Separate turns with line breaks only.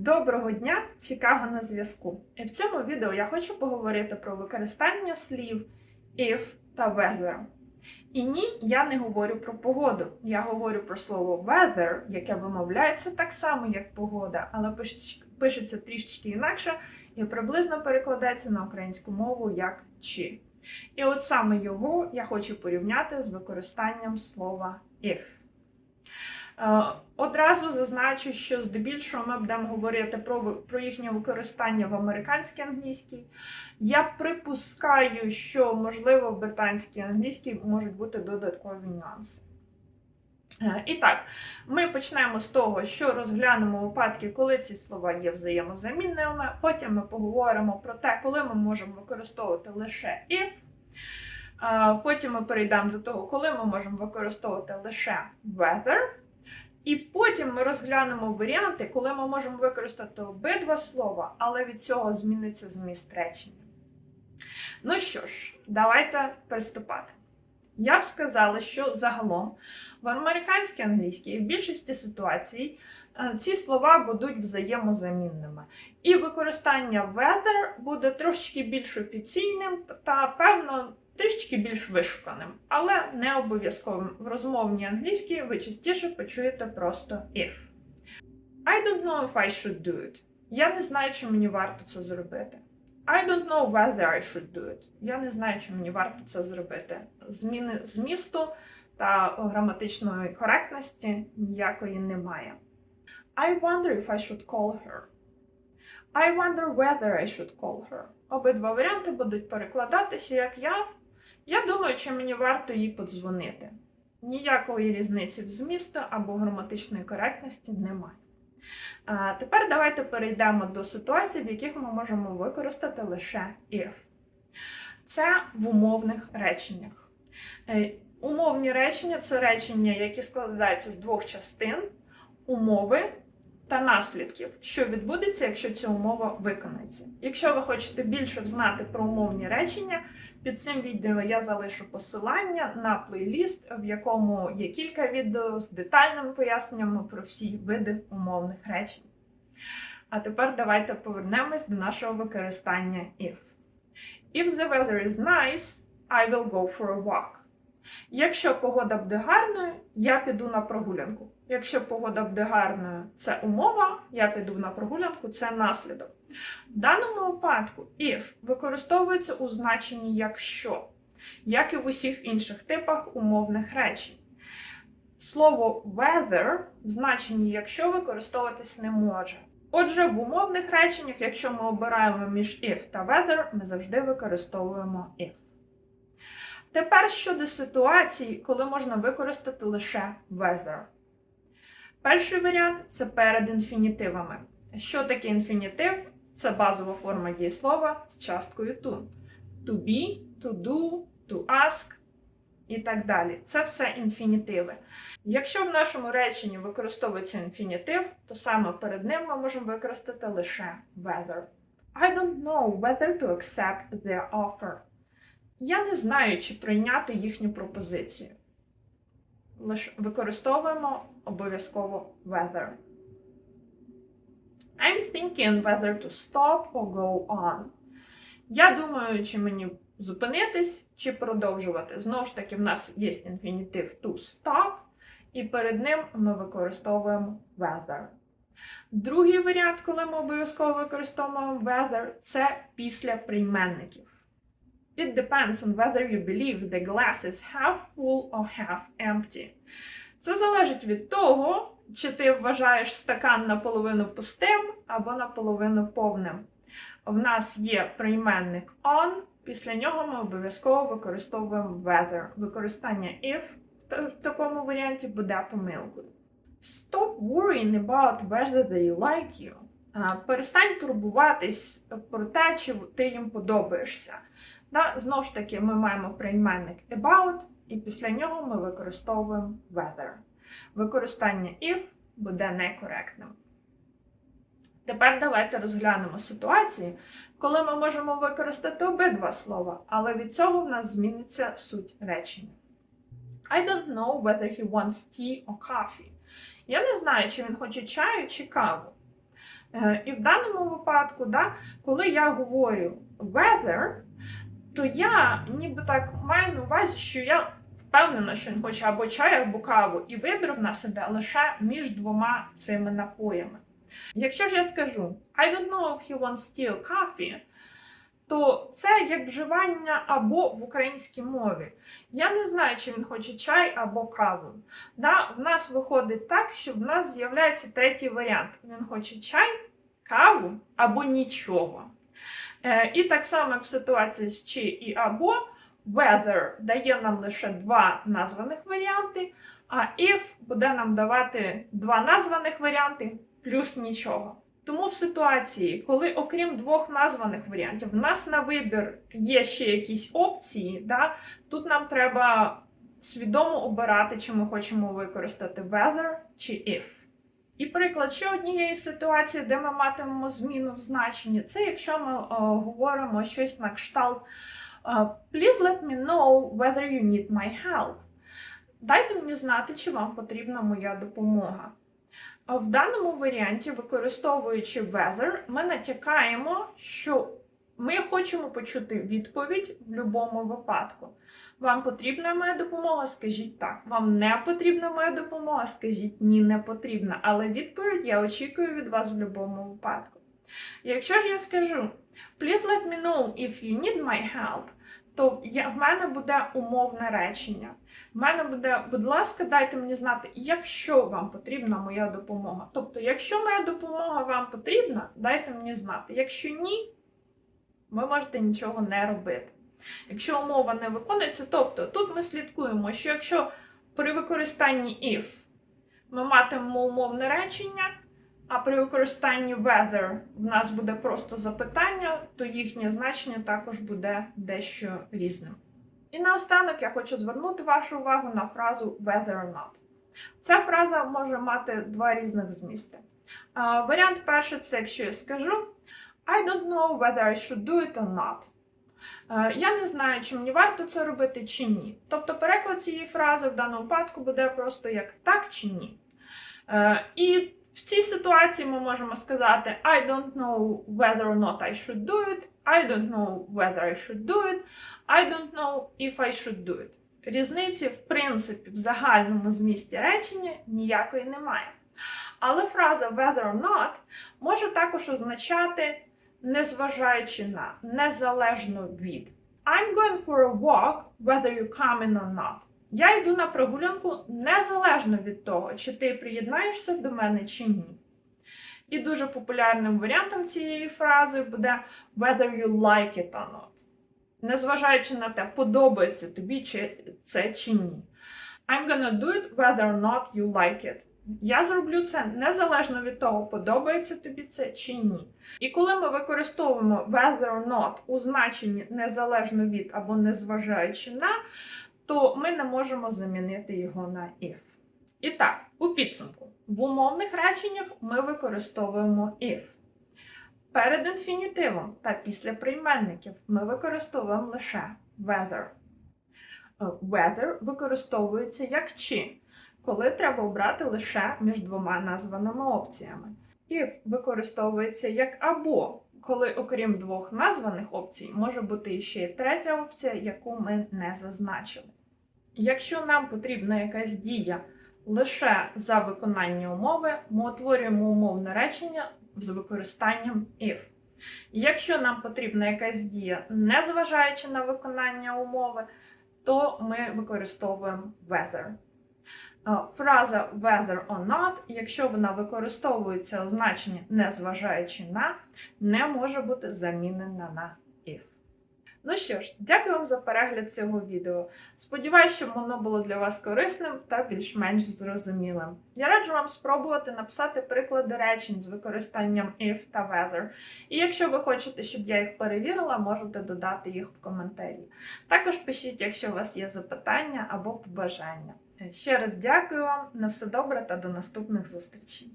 Доброго дня, Чикаго на зв'язку. І в цьому відео я хочу поговорити про використання слів if та weather. І ні, я не говорю про погоду. Я говорю про слово weather, яке вимовляється так само, як погода, але пишеться трішечки інакше і приблизно перекладається на українську мову як чи. І от саме його я хочу порівняти з використанням слова if. Е, Одразу зазначу, що здебільшого ми будемо говорити про, про їхнє використання в американській англійській. Я припускаю, що, можливо, в британській англійській можуть бути додаткові нюанси. Е, І так, ми почнемо з того, що розглянемо випадки, коли ці слова є взаємозамінними. Потім ми поговоримо про те, коли ми можемо використовувати лише if. Е, Потім ми перейдемо до того, коли ми можемо використовувати лише weather. І потім ми розглянемо варіанти, коли ми можемо використати обидва слова, але від цього зміниться зміст речення. Ну що ж, давайте приступати. Я б сказала, що загалом в американській англійській в більшості ситуацій е, ці слова будуть взаємозамінними. І використання weather буде трошечки більш офіційним та, певно, трішки більш вишуканим, але не обов'язковим. В розмовній англійській ви частіше почуєте просто if. I don't know if I should do it. Я не знаю, чи мені варто це зробити. I don't know whether I should do it. Я не знаю, чи мені варто це зробити. Зміни змісту та граматичної коректності ніякої немає. I wonder if I should call her. I wonder whether I should call her. Обидва варіанти будуть перекладатися як я. Я думаю, чи мені варто їй подзвонити. Ніякої різниці в змісту або граматичної коректності немає. А тепер давайте перейдемо до ситуацій, в яких ми можемо використати лише if. Це в умовних реченнях. Е, Умовні речення це речення, які складаються з двох частин умови та наслідків, що відбудеться, якщо ця умова виконається. Якщо ви хочете більше знати про умовні речення, під цим відео я залишу посилання на плейліст, в якому є кілька відео з детальними поясненнями про всі види умовних речень. А тепер давайте повернемось до нашого використання if. If the weather is nice, I will go for a walk. Якщо погода буде гарною, я піду на прогулянку. Якщо погода буде гарною, це умова, я піду на прогулянку, це наслідок. В даному випадку if використовується у значенні якщо, як і в усіх інших типах умовних речень. Слово weather в значенні якщо використовуватись не може. Отже, в умовних реченнях, якщо ми обираємо між if та weather, ми завжди використовуємо if. Тепер щодо ситуацій, коли можна використати лише weather. Перший варіант це перед інфінітивами. Що таке інфінітив? Це базова форма дієслова з часткою to. To be, to do, to ask і так далі. Це все інфінітиви. Якщо в нашому реченні використовується інфінітив, то саме перед ним ми можемо використати лише whether. I don't know whether to accept their offer. Я не знаю, чи прийняти їхню пропозицію. Лише використовуємо обов'язково whether. I'm thinking whether to stop or go on. Я думаю, чи мені зупинитись, чи продовжувати. Знову ж таки, в нас є інфінітив to stop, і перед ним ми використовуємо whether. Другий варіант, коли ми обов'язково використовуємо whether, це після прийменників. It depends on whether you believe the glass is half full or half empty. Це залежить від того, чи ти вважаєш стакан наполовину пустим або наполовину повним. В нас є прийменник on, після нього ми обов'язково використовуємо whether. Використання if в такому варіанті буде помилкою. Stop worrying about whether they like you. Перестань турбуватись про те, чи ти їм подобаєшся. Да, знову ж таки, ми маємо прийменник about, і після нього ми використовуємо whether. Використання if буде некоректним. Тепер давайте розглянемо ситуації, коли ми можемо використати обидва слова, але від цього в нас зміниться суть речення. I don't know whether he wants tea or coffee. Я не знаю, чи він хоче чаю чи каву. Е, І в даному випадку, да, коли я говорю weather, то я ніби так маю на увазі, що я впевнена, що він хоче або чай, або каву, і вибір в нас іде лише між двома цими напоями. Якщо ж я скажу I don't know if he wants tea coffee, то це як вживання або в українській мові. Я не знаю, чи він хоче чай або каву. Да, в нас виходить так, що в нас з'являється третій варіант. Він хоче чай, каву або нічого. Е, і так само, як в ситуації з чи і або, weather дає нам лише два названих варіанти, а if буде нам давати два названих варіанти плюс нічого. Тому в ситуації, коли окрім двох названих варіантів, в нас на вибір є ще якісь опції, да, тут нам треба свідомо обирати, чи ми хочемо використати weather чи if. І приклад ще однієї ситуації, де ми матимемо зміну в значенні, це якщо ми е, говоримо щось на кшталт е, Please let me know whether you need my help. Дайте мені знати, чи вам потрібна моя допомога. В даному варіанті, використовуючи weather, ми натякаємо, що ми хочемо почути відповідь в будь-якому випадку. Вам потрібна моя допомога? Скажіть так. Вам не потрібна моя допомога? Скажіть ні, не потрібна. Але відповідь я очікую від вас в будь-якому випадку. Якщо ж я скажу Please let me know if you need my help, то я, в мене буде умовне речення. В мене буде, будь ласка, дайте мені знати, якщо вам потрібна моя допомога. Тобто, якщо моя допомога вам потрібна, дайте мені знати. Якщо ні, ви можете нічого не робити. Якщо умова не виконується, тобто тут ми слідкуємо, що якщо при використанні if ми матимемо умовне речення, а при використанні weather в нас буде просто запитання, то їхнє значення також буде дещо різним. І наостанок я хочу звернути вашу увагу на фразу whether or not. Ця фраза може мати два різних змісти. Варіант перший це якщо я скажу I don't know whether I should do it or not. Е, Я не знаю, чи мені варто це робити чи ні. Тобто переклад цієї фрази в даному випадку буде просто як так чи ні. Е, І в цій ситуації ми можемо сказати I don't know whether or not I should do it, I don't know whether I should do it, I don't know if I should do it. Різниці, в принципі, в загальному змісті речення ніякої немає. Але фраза whether or not може також означати незважаючи на, незалежно від. I'm going for a walk, whether you come in or not. Я йду на прогулянку незалежно від того, чи ти приєднаєшся до мене чи ні. І дуже популярним варіантом цієї фрази буде whether you like it or not. Незважаючи на те, подобається тобі чи це чи ні. I'm gonna do it whether or not you like it. Я зроблю це незалежно від того, подобається тобі це чи ні. І коли ми використовуємо whether or not у значенні незалежно від або незважаючи на, то ми не можемо замінити його на if. І так, у підсумку, в умовних реченнях ми використовуємо if. Перед інфінітивом та після прийменників ми використовуємо лише whether. Е, Whether використовується як чи, коли треба обрати лише між двома названими опціями. If використовується як або, коли окрім двох названих опцій може бути ще й третя опція, яку ми не зазначили. Якщо нам потрібна якась дія лише за виконання умови, ми утворюємо умовне речення з використанням if. Якщо нам потрібна якась дія, не зважаючи на виконання умови, то ми використовуємо whether. Е, Фраза whether or not, якщо вона використовується у значенні незважаючи на, не може бути замінена на if. Ну що ж, дякую вам за перегляд цього відео. Сподіваюсь, що воно було для вас корисним та більш-менш зрозумілим. Я раджу вам спробувати написати приклади речень з використанням if та whether. І якщо ви хочете, щоб я їх перевірила, можете додати їх в коментарі. Також пишіть, якщо у вас є запитання або побажання. Ще раз дякую вам, на все добре та до наступних зустрічей.